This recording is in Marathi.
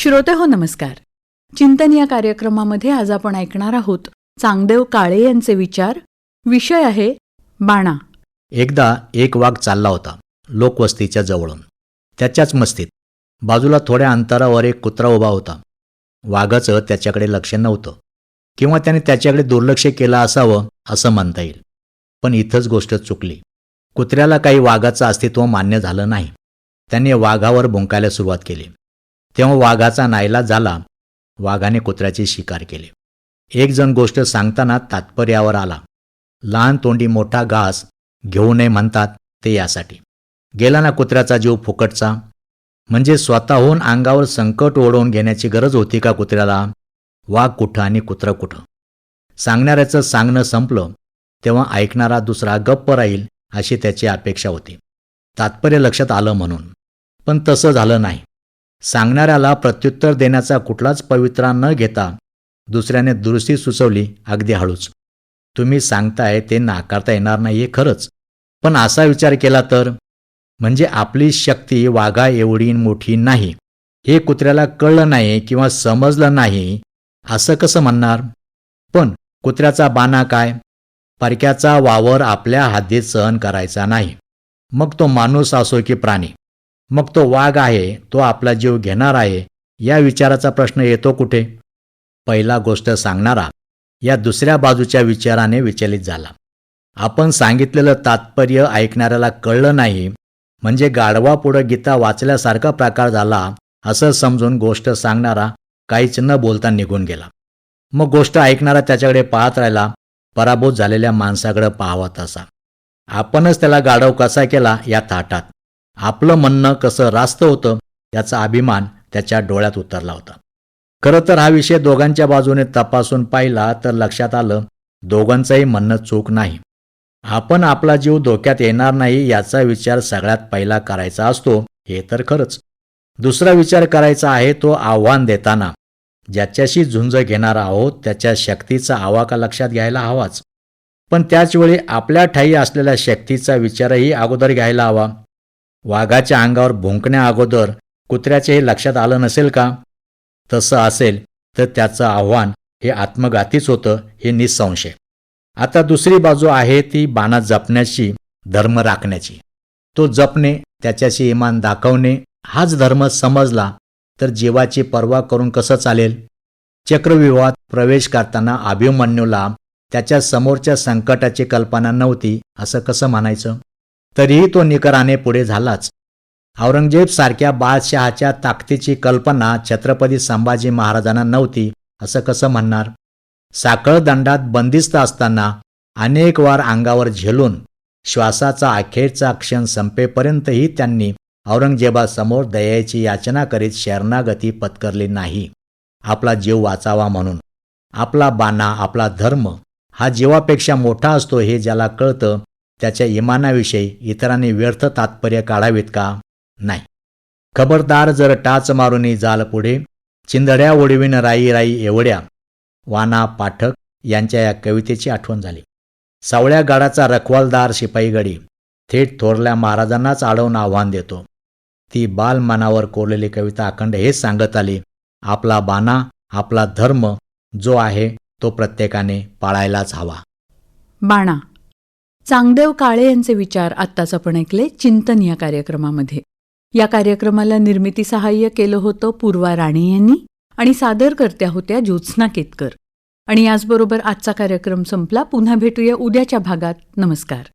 श्रोते हो नमस्कार. चिंतन या कार्यक्रमामध्ये आज आपण ऐकणार आहोत चांगदेव काळे यांचे विचार. विषय आहे बाणा. एकदा एक वाघ चालला होता लोकवस्तीच्या जवळून. त्याच्याच मस्तीत. बाजूला थोड्या अंतरावर एक कुत्रा उभा होता. वाघाचं त्याच्याकडे लक्ष नव्हतं. किंवा त्याने त्याच्याकडे दुर्लक्ष केलं असावं असं म्हणता येईल. पण इथंच गोष्ट चुकली. कुत्र्याला काही वाघाचं अस्तित्व मान्य झालं नाही. त्याने वाघावर भुंकायला सुरुवात केली. तेव्हा वाघाचा नाईला झाला. वाघाने कुत्र्याची शिकार केली. एक जण गोष्ट सांगताना तात्पर्यावर आला. लहान तोंडी मोठा घास घेऊ नये म्हणतात ते यासाठी. गेला ना कुत्र्याचा जीव फुकटचा? म्हणजे स्वतःहून अंगावर संकट ओढवून घेण्याची गरज होती का कुत्र्याला? वाघ कुठं आणि कुत्रं कुठं? सांगणाऱ्याचं सांगणं संपलं. तेव्हा ऐकणारा दुसरा गप्प राहील अशी त्याची अपेक्षा होती. तात्पर्य लक्षात आलं म्हणून. पण तसं झालं नाही. सांगणाऱ्याला प्रत्युत्तर देण्याचा कुठलाच पवित्रा न घेता दुसऱ्याने दुरुस्ती सुचवली अगदी हळूच. तुम्ही सांगताय ते नाकारता येणार नाही हे खरंच. पण असा विचार केला तर? म्हणजे आपली शक्ती वाघा एवढी मोठी नाही. हे कुत्र्याला कळलं नाही किंवा समजलं नाही असं कसं म्हणणार? पण कुत्र्याचा बाणा काय? परक्याचा वावर आपल्या हद्दीत सहन करायचा नाही. मग तो माणूस असो की प्राणी. मग तो वाघ आहे तो आपला जीव घेणार आहे या विचाराचा प्रश्न येतो कुठे? पहिला गोष्ट सांगणारा या दुसऱ्या बाजूच्या विचाराने विचलित झाला. आपण सांगितलेलं तात्पर्य ऐकणाऱ्याला कळलं नाही म्हणजे गाढवा पुढं गीता वाचल्यासारखा प्रकार झाला असं समजून गोष्ट सांगणारा काहीच न बोलता निघून गेला. मग गोष्ट ऐकणारा त्याच्याकडे पाहत राहिला पराभूत झालेल्या माणसाकडे पाहावा तसा. आपणच त्याला गाढव कसा केला या थाटात. आपलं म्हणणं कसं रास्त होतं याचा अभिमान त्याच्या डोळ्यात उतरला होता. खरं तर हा विषय दोघांच्या बाजूने तपासून पाहिला तर लक्षात आलं दोघांचंही म्हणणं चूक नाही. आपण आपला जीव धोक्यात येणार नाही याचा विचार सगळ्यात पहिला करायचा असतो हे तर खरंच. दुसरा विचार करायचा आहे तो आव्हान देताना. ज्याच्याशी झुंज घेणार आहोत त्याच्या शक्तीचा आवाका लक्षात घ्यायला हवाच. पण त्याचवेळी आपल्या ठाई असलेल्या शक्तीचा विचारही अगोदर घ्यायला हवा. वाघाच्या अंगावर भुंकण्या अगोदर कुत्र्याचे हे लक्षात आलं नसेल का? तसं असेल तर त्याचं आव्हान हे आत्मघातीच होतं हे निसंशय. आता दुसरी बाजू आहे ती बाणा जपण्याची धर्म राखण्याची. तो जपणे त्याच्याशी इमान दाखवणे हाच धर्म समजला तर जीवाची पर्वा करून कसं चालेल? चक्रव्यूहात प्रवेश करताना अभिमन्यूला त्याच्या समोरच्या संकटाची कल्पना नव्हती असं कसं म्हणायचं? तरीही तो निकराने पुढे झालाच. औरंगजेब सारख्या बादशहाच्या ताकदीची कल्पना छत्रपती संभाजी महाराजांना नव्हती असं कसं म्हणणार? साखळ दंडात बंदिस्त असताना अनेक वार अंगावर झेलून श्वासाचा अखेरचा क्षण संपेपर्यंतही त्यांनी औरंगजेबासमोर दयाची याचना करीत शरणागती पत्करली नाही. आपला जीव वाचावा म्हणून. आपला बाणा आपला धर्म हा जीवापेक्षा मोठा असतो हे ज्याला कळतं त्याच्या इमानाविषयी इतरांनी व्यर्थ तात्पर्य काढावीत का? नाही. खबरदार जर टाच मारुनी जाल पुढे चिंधड्या ओढवीन राई राई एवढ्या. वाना पाठक यांच्या या कवितेची आठवण झाली. सावळ्या गाडाचा रखवालदार शिपाईगडी थेट थोरल्या महाराजांनाच अडवून आव्हान देतो. ती बाल मनावर कोरलेली कविता अखंड हेच सांगत आली आपला बाणा आपला धर्म जो आहे तो प्रत्येकाने पाळायलाच हवा. बाणा. चांगदेव काळे यांचे विचार आत्ताच आपण ऐकले चिंतन या कार्यक्रमामध्ये. या कार्यक्रमाला निर्मिती सहाय्य केलं होतं पूर्वा राणे यांनी आणि सादरकर्त्या होत्या ज्योत्स्ना केतकर. आणि याचबरोबर आजचा कार्यक्रम संपला. पुन्हा भेटूया उद्याच्या भागात. नमस्कार.